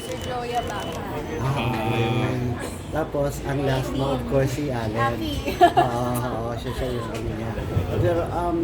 Sir Joey Abacan. Ah, tapos, ang last mo, of course, si Allen. Happy. Oo, oo, siya siya yung ano niya. Pero, um,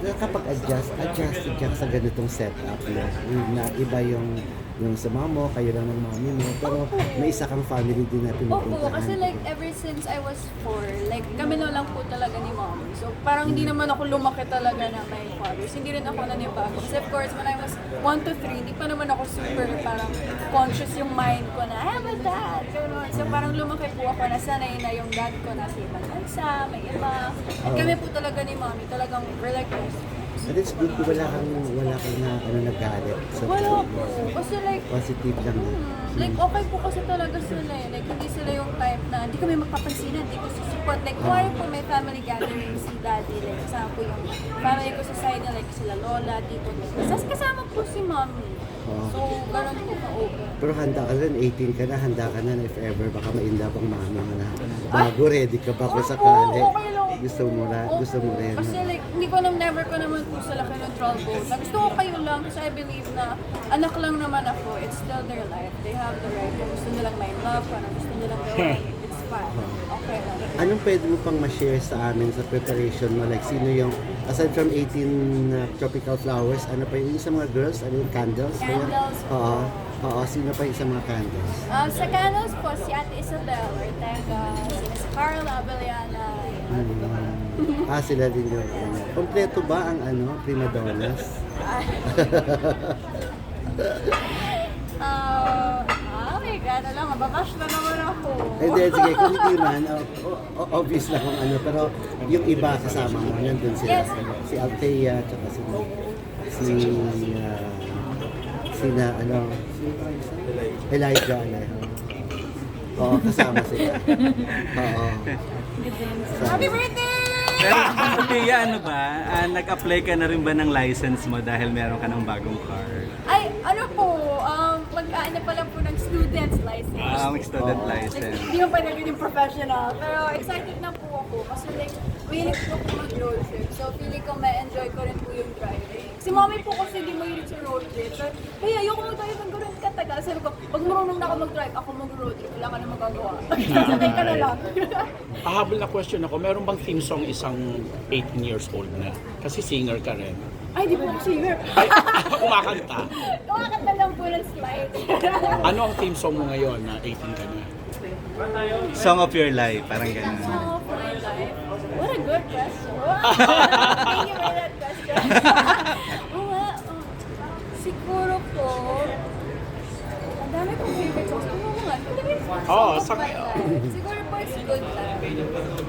kapag adjust, adjusted ka sa ganitong setup no? na iba yung yung sa mama mo, kayo lang ng mami mo, pero may isa kang family din na Opo, pinupuntahan. kasi like ever since I was four, like kami na lang po talaga ni mom. So parang hindi naman ako lumaki talaga na may fathers. Hindi rin ako nanibago. Kasi of course, when I was one to three, hindi pa naman ako super parang conscious yung mind ko na, I have a dad. Ganun. So parang lumaki po ako na sanay na yung dad ko nasa ibang bansa, may iba. At kami po talaga ni mommy, talagang we're like friends. But it's good, wala kang, wala kang na, ano, nagalit. So, Wala po. Kasi like, Positive lang. Hmm, Like, okay po kasi talaga sila eh. Like, hindi sila yung type na hindi kami magpapansinan, hindi ko susupport. Like, kuwari po may family gathering si daddy, like, kasama po yung family ko sa side niya, like, sila lola, tito, tito. Tapos kasama po si mommy. So, ganun po ka-open. Pero handa ka rin, 18 ka na, handa ka na if ever baka ma-inlove ang mami mo na. Bago, ready ka pa kung sakali. Oo, okay lang. Gusto mo na, Opo. gusto mo rin. Kasi like, hindi ko naman, never ko naman po sila kinontrol po. Na gusto ko kayo lang kasi I believe na anak lang naman ako. It's still their life. They have the right. Kung gusto nilang may love, kung gusto nilang gawin, it's fine. Okay lang. Anong pwede mo pang ma-share sa amin sa preparation mo? Like, sino yung, aside from 18 uh, tropical flowers, ano pa yung sa mga girls? Ano yung candles? Candles. Oo. Oo, sino pa yung sa mga candles? Um, sa Canos po, si Ate Isabel Ortega, si Carla Abeliana. Hmm. Ah, sila din yung ano. Kompleto ba ang ano, prima donnas? Uh, ah, my God, alam, mababash na naman ako. Hindi, sige, kung hindi man, o- o- obvious lang kung ano, pero yung iba kasama mo, nandun sila. Yes. Si Althea, tsaka si, si, uh, si na, ano, Elijah, Alejo. Oo, kasama sila. Oo. Happy birthday! Pero Sophia, ano ba? Ah, nag-apply ka na rin ba ng license mo dahil meron ka ng bagong car? Ay, ano po, um, mag-ano pa lang po ng student's license. Ah, may student Like, license. hindi mo pa naging professional. Pero excited na po ako kasi like, willing po ako mag-road trip. So, feeling ko ma-enjoy ko rin po yung driving. Si mommy po kasi hindi mahilig sa road trip. So, kaya ayoko mag-drive ng ganun katagal. Sabi ko, pag marunong na ako mag-drive, ako mag-road trip. Wala ka na magagawa. Sabay ka na lang. Pahabol na question ako, meron bang theme song isang 18 years old na? Kasi singer ka rin. Ay, di po ako singer. Ay, kumakanta. Kumakanta lang po ng slide. Ano ang theme song mo ngayon na 18 ka na? Song of your life, parang ganun. Song of my life. Question. Thank you for that question. Oo nga, um, siguro po, ang dami kong favorite songs. Ano mo nga? Ano yung song Oo, of life? Siguro po it's Good Time.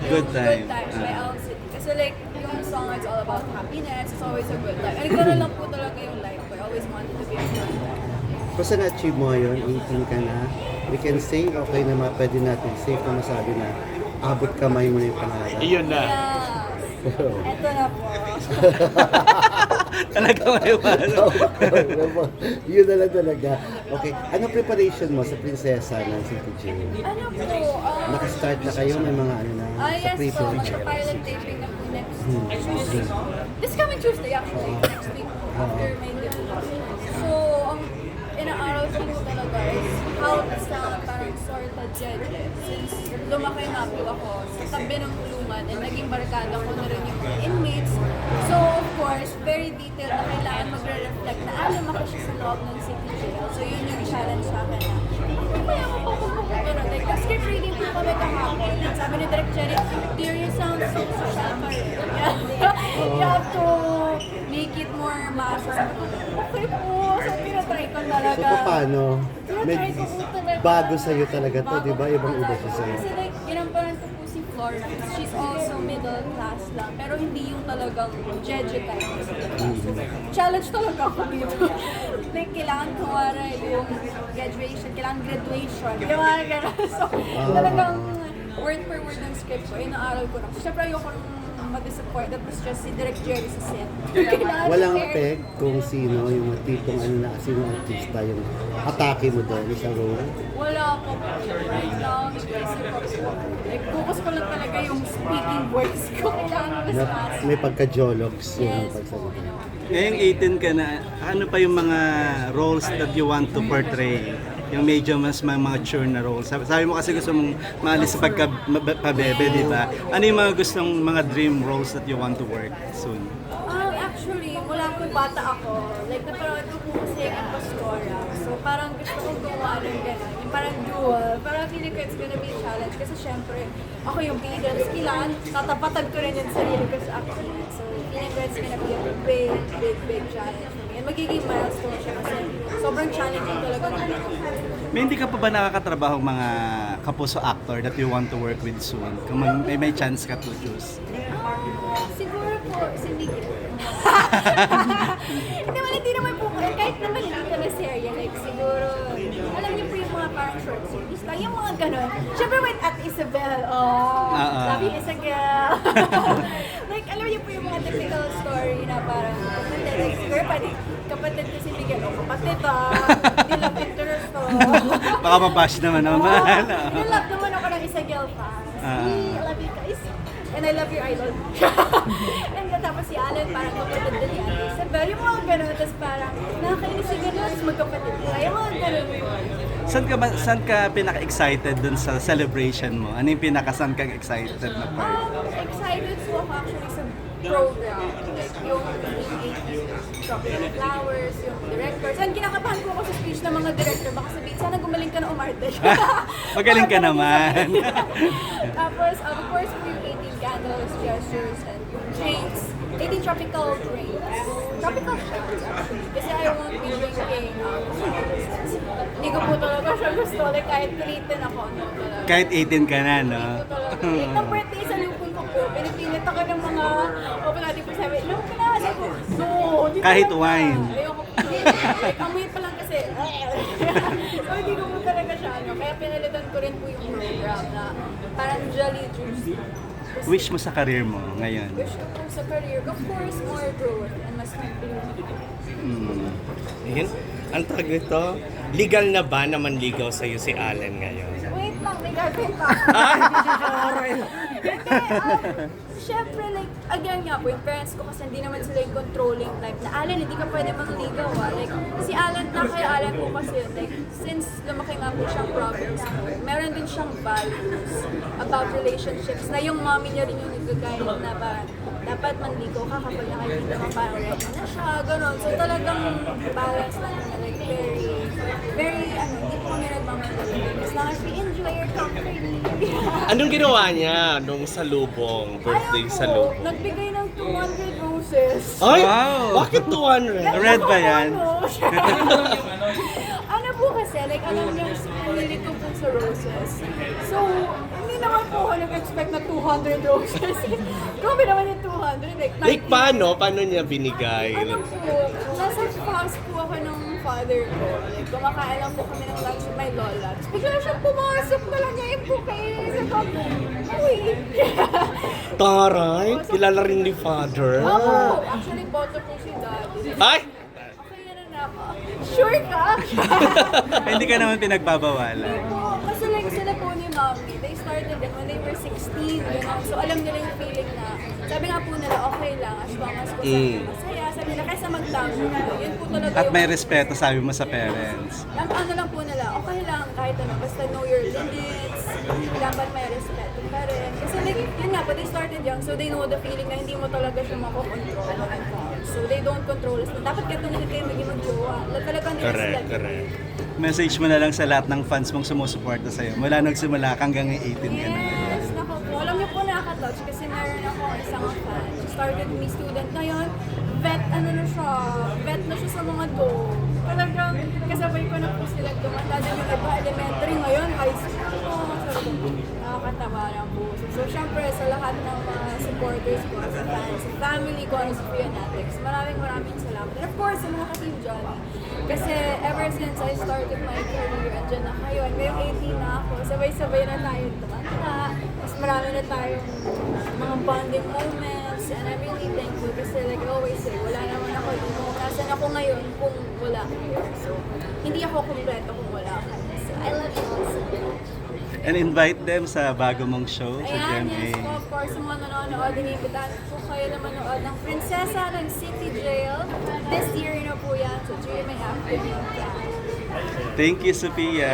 Good Time. Good Times by Ah. Al City. Kasi like, yung song it's all about happiness. It's always a good time. And gano'n lang po talaga yung life ko. I always wanted to be a good time. Kung saan na-achieve mo yun, 18 ka na, we can say, okay na ma- pwede natin safe na masabi na abot kamay mo na yung pangarap. Iyon na. Yeah. Eto na po. Talaga may ano. Yun na lang talaga. Okay, ano preparation mo sa prinsesa ng City J? Ano po? Um, Naka-start na kayo, may mga ano na, Ah, sa yes po. pre-film. Magpa-pilot taping na po next Tuesday. This coming Tuesday, actually. Next week. After my debut. So, ang inaaral ko po talaga is how to sound parang sort of judge. Since lumaki na po ako sa tabi ng kulungan and naging barkada ko na rin yung mga inmates. So, of course, very detailed na kailangan magre-reflect na ah, lumaki siya sa loob ng city jail. So, yun yung challenge sa akin na ano kaya ako papupunta na? Like, the script reading po kami kahapon. And sabi ni Direk Jenny, dear, you sound so social pa rin. you have to make it more ko, Okay po. So, tinatry ko talaga. So, paano? Tinatry ko po talaga. bago sa'yo talaga to, di ba? po Ibang iba talaga. siya sa'yo. Kasi like, Flora. She's also middle class lang. Pero hindi yung talagang jeje type. So, challenge talaga ako dito. like, kailangan kumara yung graduation, kailangan graduation. Mga ganun. So, Ah. talagang word per word ng script ko, inaaral ko na. Siyempre, ayoko nung ma-disappoint. That was just si Direk Jerry sa set. Walang peg kung sino yung tipong ano na, sino artista yung atake mo doon sa role. Wala po po. Right now, nag-isip ako po. Like, focus ko lang talaga yung speaking words ko. Kailangan mas Na, mas. may pagka-jologs yung Yes, po. Ngayong 18 ka na, ano pa yung mga roles that you want to portray? Yung medyo mas mature na roles. Sabi, sabi mo kasi gusto mong maalis sa pagka pabebe, di ba? Ano yung mga gustong mga dream roles that you want to work soon? Um, actually, mula po bata ako, like napanood ko po kasi ang Pastora. So parang gusto kong gumawa ng gano'n. Yung parang dual. Parang feeling ko it's gonna be a challenge. Kasi syempre, ako yung bida. Tapos kailangan, tatapatan ko rin yung sarili ko sa acting. So feeling ko it's gonna be a big, big, big challenge. And magiging milestone siya kasi sobrang challenging talaga May hindi ka pa ba nakakatrabaho mga kapuso actor that you want to work with soon? Kung may, may chance ka to choose. Ah, siguro po, si Miguel. Hindi naman, hindi naman po, kahit naman hindi na serye, like siguro, alam niyo po yung mga parang short series lang, yung mga ganon. Siyempre, when at Isabel, oh, Ah, ah. sabi Isabel. like, alam niyo po yung mga typical story na parang, like, siguro pwede, kapatid ko si Miguel, oh, kapatid ah, hindi love interest oh. Baka mabash naman naman. Oh, nilove naman ako ng Isabel fans. Ah. I love you guys. And I love your idol. and then, tapos si Alan, parang kapatid din Ate Isabel. Yung mga ganun, tapos parang nakakainis si ganun, tapos magkapatid sila. Yung mga ganun. Saan ka, ba, saan ka pinaka-excited dun sa celebration mo? Ano yung pinaka-saan ka excited na part? Um, excited po ako actually sa program. Yung Chocolate Flowers, yung directors. And kinakabahan ko ako sa speech ng mga director. Baka sabihin, sana gumaling ka na umarte. Magaling ka naman. Tapos, of course, yung 18 candles, gestures, and yung drinks. 18 tropical drinks. Tropical actually. Kasi I won't be drinking um, Hindi ko po talaga siya gusto. Like, kahit pilitin ako, talaga. Kahit 18 ka na, no? Ito talaga. Like, ng birthday sa lupon ko po, pinipilit ako ng mga, open natin po sabi, no, ka na, sabi ko, no, di Kahit talaga. wine. Ayoko like, amoy pa lang kasi. so, hindi ko po talaga siya, ano. Kaya pinalitan ko rin po yung program na parang Jolly Juice. Wish mo sa career mo ngayon? Wish ko po sa career, of course, more growth and mas mag-bloom. Hmm. Ayun. Ang tawag nito, legal na ba na manligaw sa'yo si Allen ngayon? May gagawin pa. Hindi, um, like, again nga po, yung parents ko kasi hindi naman sila yung controlling type na, Alan, hindi ka pwede mangligaw ah. Like, si Alan, na kay Alan po kasi, like, since lumaki nga po siyang province meron din siyang values about relationships na yung mommy niya rin yung nag-guide na parang, dapat manligaw ka kapag nakikita mo parang ready na siya, gano'n. So talagang balance lang na, like, very, very, ano, hindi po kami nagmamadali. As long as we enjoy your company. Anong ginawa niya nung salubong, birthday Ayaw po, salubong? nagbigay ng 200 roses. Ay! Wow! Bakit 200? Red ba yan? Ano, ano po kasi, like, alam niyo, pumili ko po sa roses. So, naman po ako nag-expect na 200 roses. Grabe naman yung 200. Like, Like 90. paano? Paano niya binigay? Ano po, nasa house po ako ng father ko. Like, kumakain lang po kami ng lunch with my lola. Tapos bigla siyang pumasok na lang niya yung bouquet. Sa ko, uy. Taray! Kilala rin ni father. Ako, actually, boto po si daddy. Ay! Okay na na ako. Sure ka? Hindi ka naman pinagbabawalan. Hindi po. Mommy, they started it when they were 16, gano'n. So alam nila yung feeling na, sabi nga po nila, okay lang, as long as kung Mm. masaya. Sabi nila, kaysa magtango na, yun po talaga At yung... may respeto, sabi mo sa parents. Ang ano lang po nila, okay lang, kahit ano, basta know your limits, dapat may respeto pa rin. Kasi like, yun nga po, they started young, so they know the feeling na hindi mo talaga siya makokontrol. So they don't control us. Dapat kaya tunod kayo maging mag-jowa. Talagang Correct, nila correct. Message mo na lang sa lahat ng fans mong sumusuporta sa'yo. Mula nagsimula ka hanggang 18 ka na. Yes, nako po. Alam niyo po nakaka-touch kasi meron ako isang fan. She started me student ngayon. Vet, ano na siya, vet na siya sa mga dog. Talagang kasabay ko na po sila tumanda din yung iba elementary ngayon, high school nakakatawa lang po. So, syempre sa lahat ng mga supporters ko, sa fans, sa family ko, ano sa Fanatics, maraming maraming salamat. And of course, sa mga ka-team Johnny. Kasi ever since I started my career, andyan na kayo. And ngayong 18 na ako, sabay-sabay na tayo tumanda. Mas marami na tayong mga bonding moments. and I'm really thankful kasi like always say, wala naman ako dito nasan ako ngayon kung wala kayo. So, hindi ako kumpleto kung wala kayo. I love you all so much. And invite them sa bago mong show sa Ayan, GMA. yes po, of course, sa mga nanonood, inimbitahan po kayo na manood ng Prinsesa ng City Jail. This year na po yan sa GMA Afternoon. Thank you, Sophia.